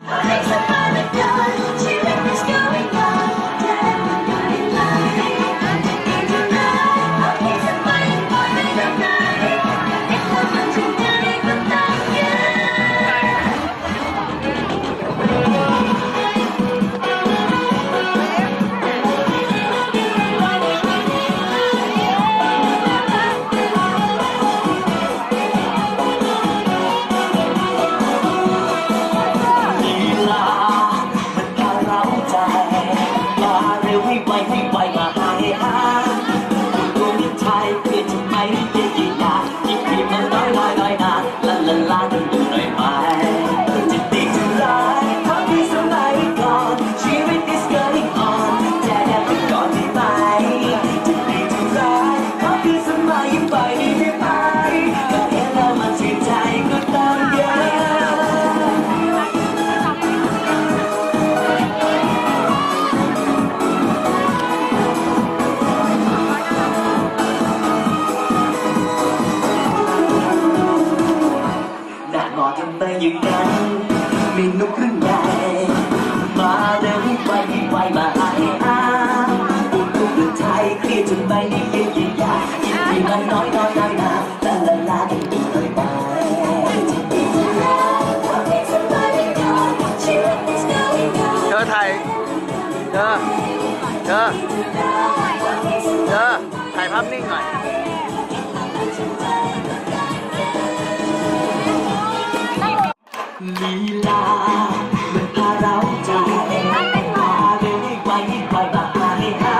Let's go. ให้ปล่อยมาหาเฮฮาคุณครูมิตรชายเปลี่ยนทำไมไม่ได้ยินดายิ่งพิมพ์มันน้อยน้อยน้อยนาละละลา อย่างนั้นมีนกหรือไงมาเร็วไปไวมาไอ้อาปุ่นทุกเรืองไทยเครียดจนไปนี่งยิ่งยิ่งยากยิ่งยิ่มันน้อยน้อยน้อยนาแต่ละลากันอีกเลยไปเธอไทยเธอเธอเธอถ่ายภาพนิ่งหน่อย ลีลามันพาเราใจพาเดินให้ไกลให้ไกลมาหาให้หา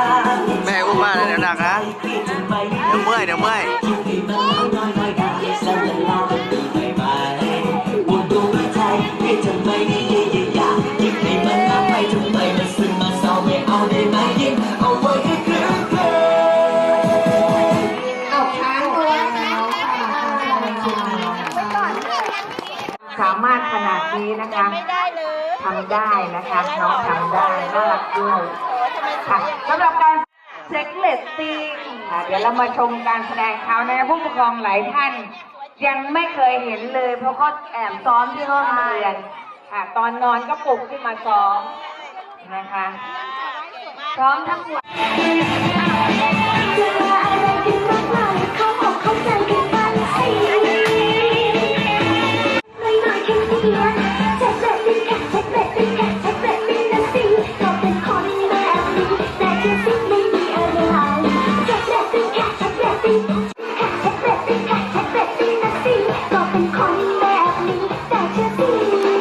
แม่อุ้มมาเลยเดี๋ยวหนักนะพี่จะไปเดี๋ยวเมื่อยเดี๋ยวเมื่อย คิดให้มันน้อยน้อยได้ สามารถขนาดนี้นะคะไม่ได้เลยทำได้นะคะน้องทำได้น่ารักด้วยค่ะสำหรับการเซ็กเลตติ้งค่ะเดี๋ยวเรามาชมการแสดงเขานะผู้ปกครองหลายท่าน ยังไม่เคยเห็นเลย เพราะเขาแอบซ้อมที่ห้องเรียนค่ะตอนนอนก็ปลุกขึ้นมาซ้อมนะคะซ้อมทั้งวัน